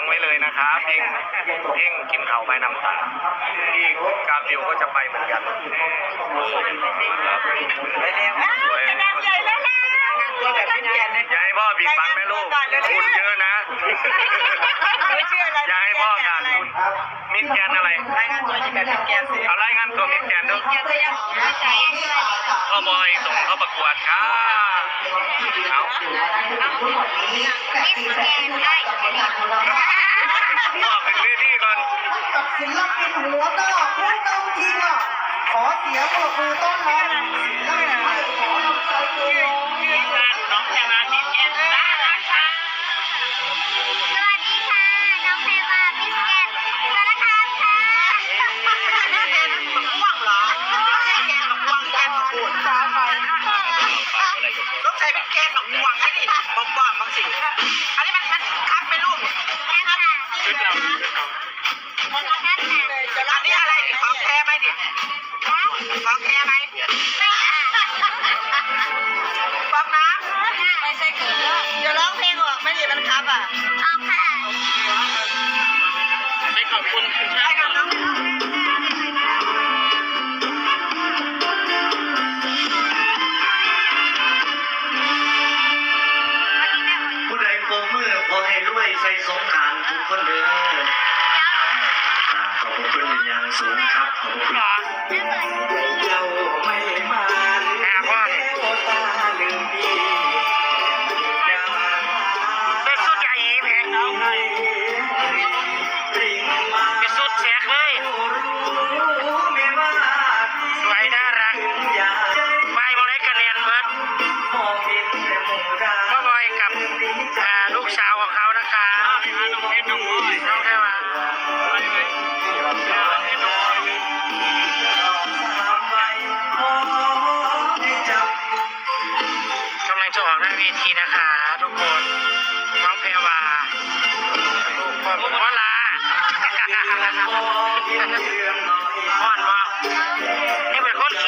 งไว้เลยนะครับเพ่งเพ่งกินเข่าวไปน้ำตาพี่กาฟิวก็จะไปเหมือนกันครับไปแล้วสวยใหญ่แล้วนะตัวแบบเป็นแกนนะอย่าให้พ่อผิดหวังนะลูกคุณเยอะนะไม่เชื่ออะไรอย่าให้พ่อขาดทุนมิดแกนอะไรรายงานตัวที่แบบเป็นแกนสิเอารายงานตัวมิดแกนดูแกนตัวยังไม่ใช่พ่อบอยส่งเข้าประกวดครับเอา มิสแกนได้ พ่อเป็นเวทีก่อน กับศิลปินหัวหน้าผู้นำทีมอะขอเสียงปรบมือต้อนรับศิลปินให้ขอนำใจเกินน้องแพรวามิสแกนได้ค่ะสวัสดีค่ะน้องแพรวามิสแกนสารคามค่ะม่วงเหรอแกนบบม่วงแกนแบบปวดขาไปต้องใช้เป็นแกนแบบม่วงอ้นี่บอมบอมบางสิ่งอันนี้มันมันคับเป็นรูปแม่ค่ะ ชุดเราชุดเราอันนี้อะไรของแท้ไหมดิของแท้ไหมไม่ค่ะฟองน้ำไม่ใช่คือจะร้องเพลงออกไม่ดิมันคับอะออกค่ะให้ขอบคุณใช่ คนเด้ออ่าขอบพระคุณเป็นอย่างสูงครับ ขอบพระคุณ เจ้าไม่มาแม่พ่อโอตาลืมพี่เป็นสุดใหญ่แพงเอาริงมาเป็นสุดแสกเลยรู้ไม่ว่าพี่สวยน่ารักอยาได้ไรการเรียนเบิร์ดมองเห็นแต่หมู่ดาพ่อบอยกับอ่าลูกสาวของเขานะคะ กำลังจะออกน้าเวทีนะคะทุกคนน้องเพรวาลูกพ่อพ่อลาพ่อนบ่นี่เป็นคนขี